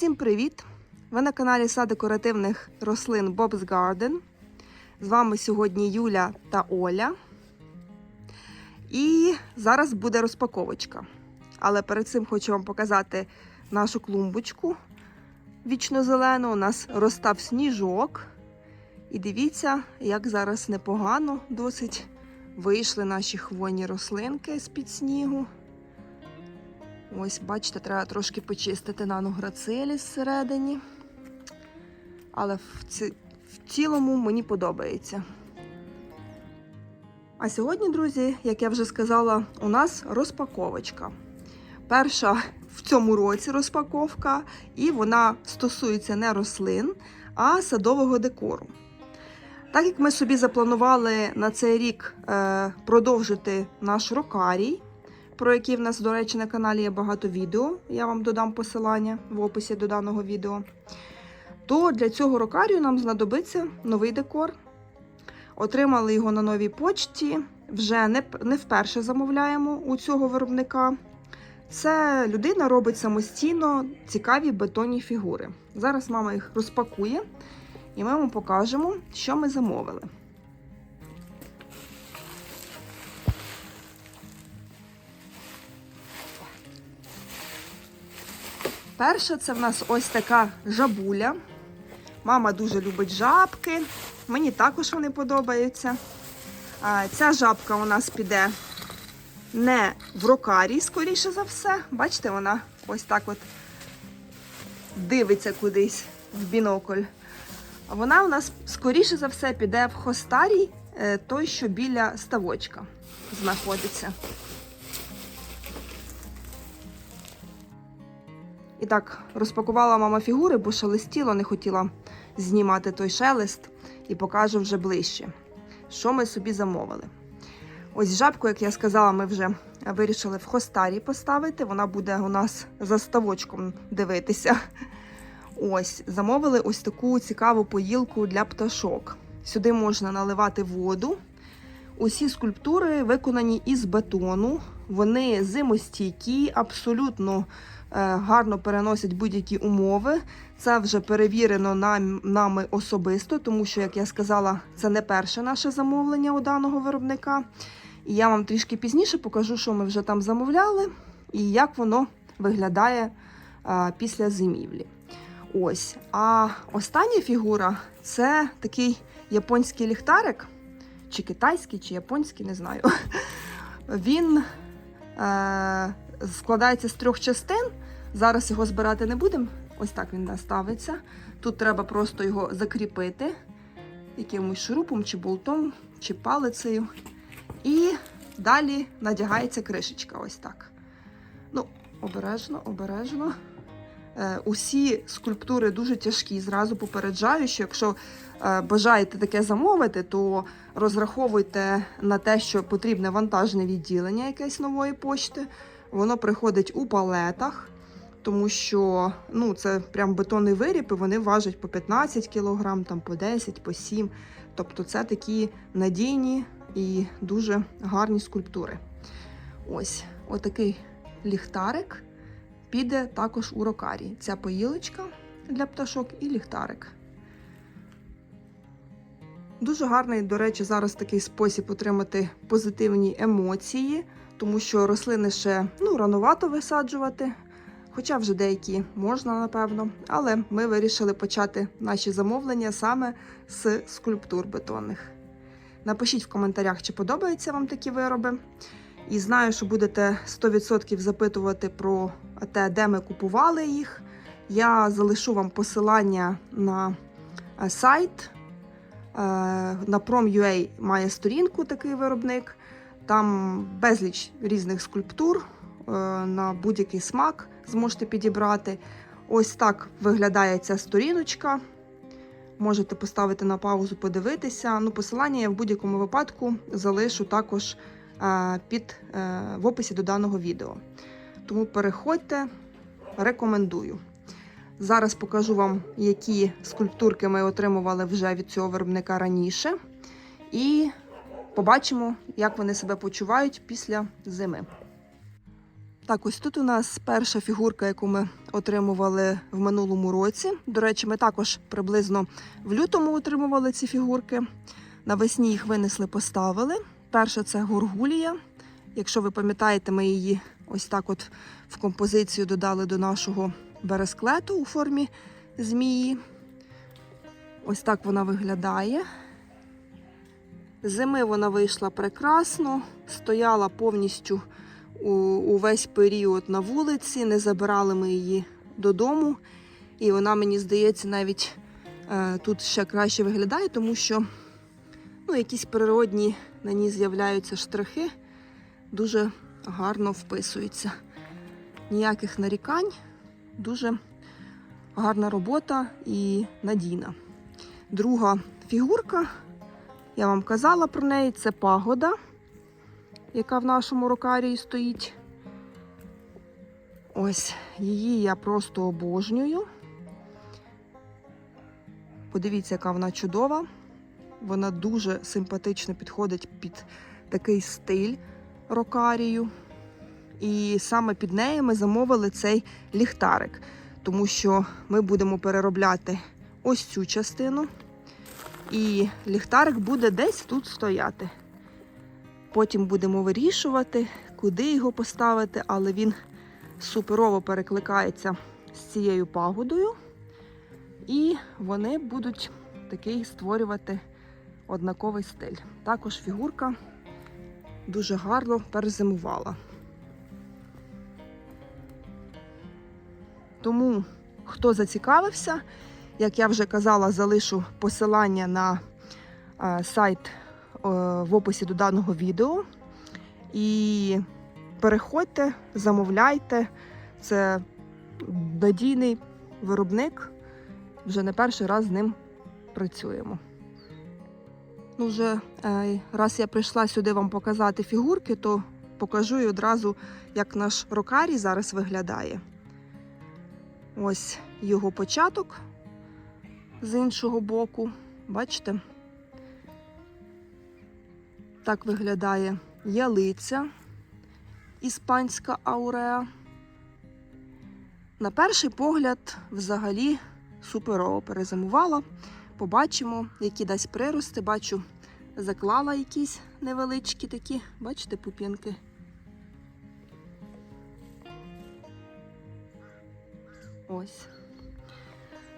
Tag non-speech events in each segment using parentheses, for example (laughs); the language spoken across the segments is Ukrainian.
Усім привіт! Ви на каналі Сад декоративних рослин Bob's Garden. З вами сьогодні Юля та Оля. І зараз буде розпаковочка. Але перед цим хочу вам показати нашу клумбочку вічно-зелену. У нас розстав сніжок. І дивіться, як зараз непогано досить вийшли наші хвойні рослинки з-під снігу. Ось, бачите, треба трошки почистити нану грацилі зсередині. Але в, ці... в цілому мені подобається. А сьогодні, друзі, як я вже сказала, у нас розпаковочка. Перша в цьому році розпаковка, і вона стосується не рослин, а садового декору. Так як ми собі запланували на цей рік е, продовжити наш рокарій, про який в нас, до речі, на каналі є багато відео, я вам додам посилання в описі до даного відео, то для цього рокарію нам знадобиться новий декор. Отримали його на новій почті, вже не, не вперше замовляємо у цього виробника. Це людина робить самостійно цікаві бетонні фігури. Зараз мама їх розпакує, і ми вам покажемо, що ми замовили. Перша це в нас ось така жабуля. Мама дуже любить жабки. Мені також вони подобаються. Ця жабка у нас піде не в рокарі, скоріше за все. Бачите, вона ось так от дивиться кудись в бінокль. Вона у нас, скоріше за все, піде в хостарій, е, той, що біля ставочка знаходиться. І так, розпакувала мама фігури, бо шелестіло, не хотіла знімати той шелест і покажу вже ближче, що ми собі замовили. Ось жабку, як я сказала, ми вже вирішили в хостарі поставити. Вона буде у нас за ставочком дивитися. Ось, замовили ось таку цікаву поїлку для пташок. Сюди можна наливати воду. Усі скульптури виконані із бетону. Вони зимостійкі, абсолютно е, гарно переносять будь-які умови. Це вже перевірено нам, нами особисто, тому що, як я сказала, це не перше наше замовлення у даного виробника. І я вам трішки пізніше покажу, що ми вже там замовляли і як воно виглядає е, після зимівлі. Ось. А остання фігура це такий японський ліхтарик, чи китайський, чи японський, не знаю. (laughs) Він складається з трьох частин. Зараз його збирати не будемо. Ось так він наставиться. Тут треба просто його закріпити якимось шурупом, чи болтом, чи палицею. І далі надягається кришечка. Ось так. Ну, обережно, обережно. Е, Усі скульптури дуже тяжкі. Зразу попереджаю, що якщо е, бажаєте таке замовити, то розраховуйте на те, що потрібне вантажне відділення якесь нової почти. Воно приходить у палетах, тому що ну, це прям бетонний виріб, і вони важать по 15 кг, там по 10, по 7. Тобто це такі надійні і дуже гарні скульптури. Ось, отакий ліхтарик піде також у рокарі. Ця поїлочка для пташок і ліхтарик. Дуже гарний, до речі, зараз такий спосіб отримати позитивні емоції, тому що рослини ще ну, ранувато висаджувати, хоча вже деякі можна, напевно. Але ми вирішили почати наші замовлення саме з скульптур бетонних. Напишіть в коментарях, чи подобаються вам такі вироби. І знаю, що будете 100% запитувати про те, де ми купували їх. Я залишу вам посилання на е, сайт. Е, На Prom.ua має сторінку такий виробник. Там безліч різних скульптур е, на будь-який смак зможете підібрати. Ось так виглядає ця сторіночка. Можете поставити на паузу, подивитися. Ну, Посилання я в будь-якому випадку залишу також під, в описі до даного відео. Тому переходьте, рекомендую. Зараз покажу вам, які скульптурки ми отримували вже від цього виробника раніше. І побачимо, як вони себе почувають після зими. Так, ось тут у нас перша фігурка, яку ми отримували в минулому році. До речі, ми також приблизно в лютому отримували ці фігурки. Навесні їх винесли, поставили. Перша це Гургулія. Якщо ви пам'ятаєте, ми її ось так от в композицію додали до нашого бересклету у формі змії. Ось так вона виглядає. Зими вона вийшла прекрасно, стояла повністю увесь період на вулиці, не забирали ми її додому. І вона, мені здається, навіть е, тут ще краще виглядає, тому що ну, якісь природні на ній з'являються штрихи, дуже гарно вписуються. Ніяких нарікань, дуже гарна робота і надійна. Друга фігурка, я вам казала про неї, це пагода, яка в нашому рокарії стоїть. Ось її я просто обожнюю. Подивіться, яка вона чудова. Вона дуже симпатично підходить під такий стиль рокарію. І саме під нею ми замовили цей ліхтарик, тому що ми будемо переробляти ось цю частину. І ліхтарик буде десь тут стояти. Потім будемо вирішувати, куди його поставити, але він суперово перекликається з цією пагодою. І вони будуть такий створювати однаковий стиль. Також фігурка дуже гарно перезимувала. Тому, хто зацікавився, як я вже казала, залишу посилання на е, сайт е, в описі до даного відео. І переходьте, замовляйте. Це надійний виробник. Вже не перший раз з ним працюємо. Ну, вже е, раз я прийшла сюди вам показати фігурки, то покажу і одразу, як наш рокарій зараз виглядає. Ось його початок з іншого боку. Бачите? Так виглядає ялиця іспанська ауреа. На перший погляд, взагалі, суперово перезимувала. Побачимо, які дасть прирости. Бачу, заклала якісь невеличкі такі, бачите, пуп'янки. Ось.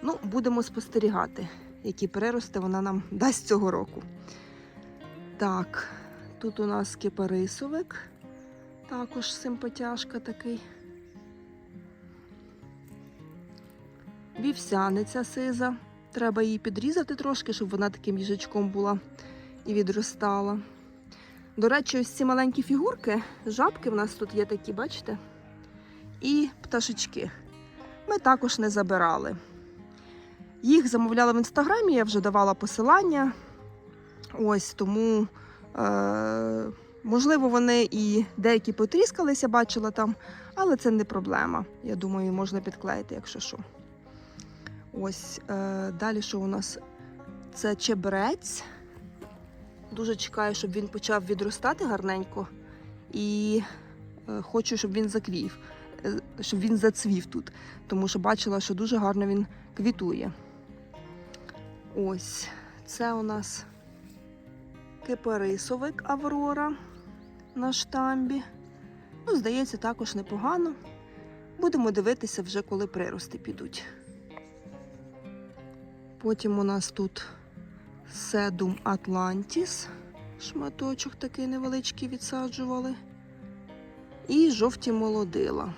Ну, будемо спостерігати, які прирости вона нам дасть цього року. Так, тут у нас кипарисовик, також симпатяшка такий. Вівсяниця сиза. Треба її підрізати трошки, щоб вона таким їжачком була і відростала. До речі, ось ці маленькі фігурки, жабки в нас тут є такі, бачите? І пташечки. Ми також не забирали. Їх замовляла в інстаграмі, я вже давала посилання. Ось тому, е, можливо, вони і деякі потріскалися, бачила там, але це не проблема. Я думаю, можна підклеїти, якщо що. Ось е, далі, що у нас? Це чебрець. Дуже чекаю, щоб він почав відростати гарненько. І е, хочу, щоб він заквів, е, щоб він зацвів тут, тому що бачила, що дуже гарно він квітує. Ось це у нас кипарисовик Аврора на штамбі. Ну, здається, також непогано. Будемо дивитися вже, коли прирости підуть. Потім у нас тут Седум Атлантіс. Шматочок такий невеличкий відсаджували. І жовті молодила.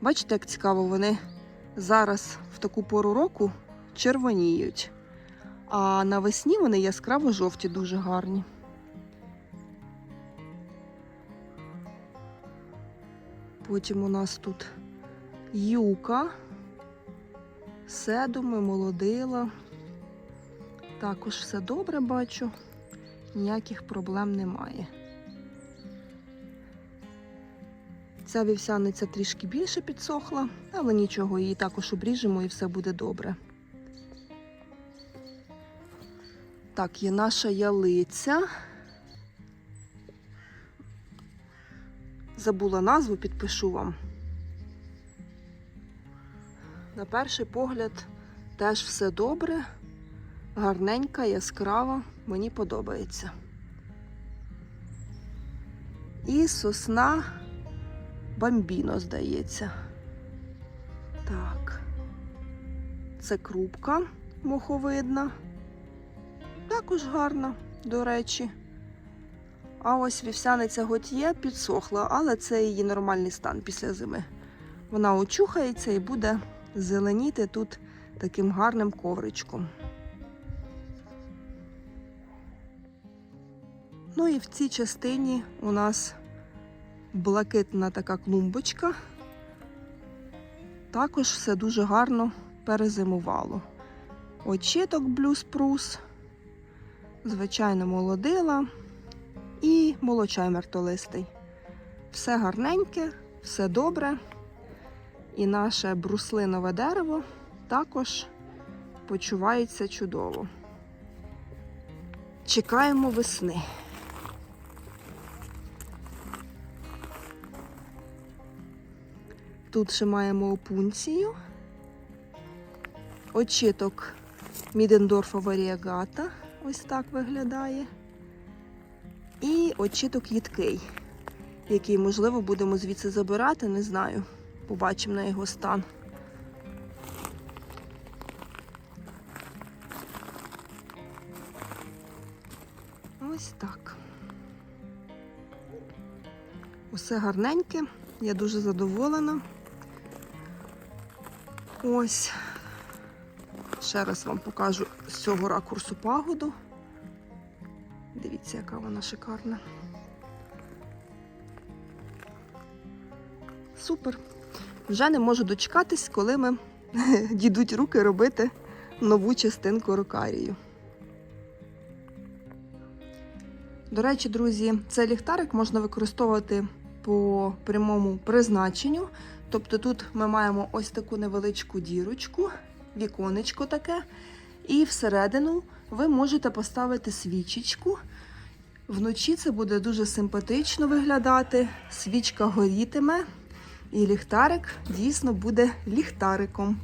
Бачите, як цікаво, вони зараз в таку пору року червоніють. А навесні вони яскраво жовті, дуже гарні. Потім у нас тут юка, седуми, молодила. Також все добре бачу, ніяких проблем немає. Ця вівсяниця трішки більше підсохла, але нічого, її також обріжемо і все буде добре. Так, є наша ялиця. забула назву, підпишу вам. На перший погляд теж все добре, гарненька, яскрава, мені подобається. І сосна бамбіно, здається. Так. Це крупка моховидна. Також гарна, до речі. А ось вівсяниця готьє підсохла, але це її нормальний стан після зими. Вона очухається і буде зеленіти тут таким гарним ковричком. Ну і в цій частині у нас блакитна така клумбочка. Також все дуже гарно перезимувало. Очіток блюз прус, звичайно, молодила і молочай мертолистий. Все гарненьке, все добре. І наше бруслинове дерево також почувається чудово. Чекаємо весни. Тут ще маємо опунцію, очіток Мідендорфа варіагата, ось так виглядає. І очіток їдкий, який, можливо, будемо звідси забирати, не знаю. Побачимо на його стан. Ось так. Усе гарненьке, я дуже задоволена. Ось. Ще раз вам покажу з цього ракурсу пагоду. Дивіться, яка вона шикарна. Супер. Вже не можу дочекатись, коли ми (laughs) дійдуть руки робити нову частинку рокарію. До речі, друзі, цей ліхтарик можна використовувати по прямому призначенню. Тобто тут ми маємо ось таку невеличку дірочку, віконечко таке, і всередину ви можете поставити свічечку. Вночі це буде дуже симпатично виглядати, свічка горітиме, і ліхтарик дійсно буде ліхтариком.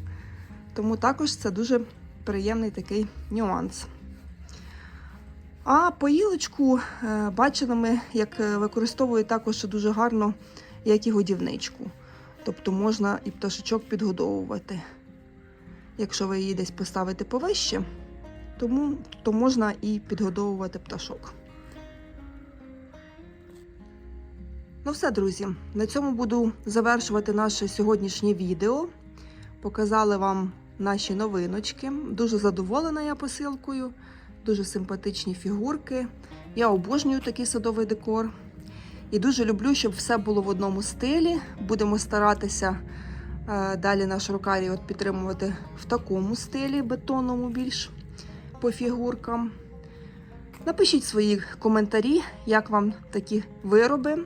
Тому також це дуже приємний такий нюанс. А поїлочку е, бачили ми, як використовують також дуже гарно, як і годівничку. Тобто можна і пташечок підгодовувати. Якщо ви її десь поставите повище, тому, то можна і підгодовувати пташок. Ну все, друзі, на цьому буду завершувати наше сьогоднішнє відео. Показали вам наші новиночки. Дуже задоволена я посилкою, дуже симпатичні фігурки. Я обожнюю такий садовий декор. І дуже люблю, щоб все було в одному стилі. Будемо старатися е, далі наш рукарій от підтримувати в такому стилі, бетонному більш по фігуркам. Напишіть свої коментарі, як вам такі вироби.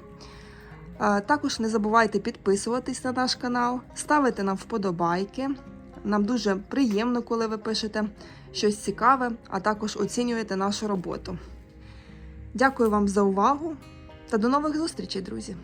Також не забувайте підписуватись на наш канал, ставити нам вподобайки. Нам дуже приємно, коли ви пишете щось цікаве, а також оцінюєте нашу роботу. Дякую вам за увагу та до нових зустрічей, друзі!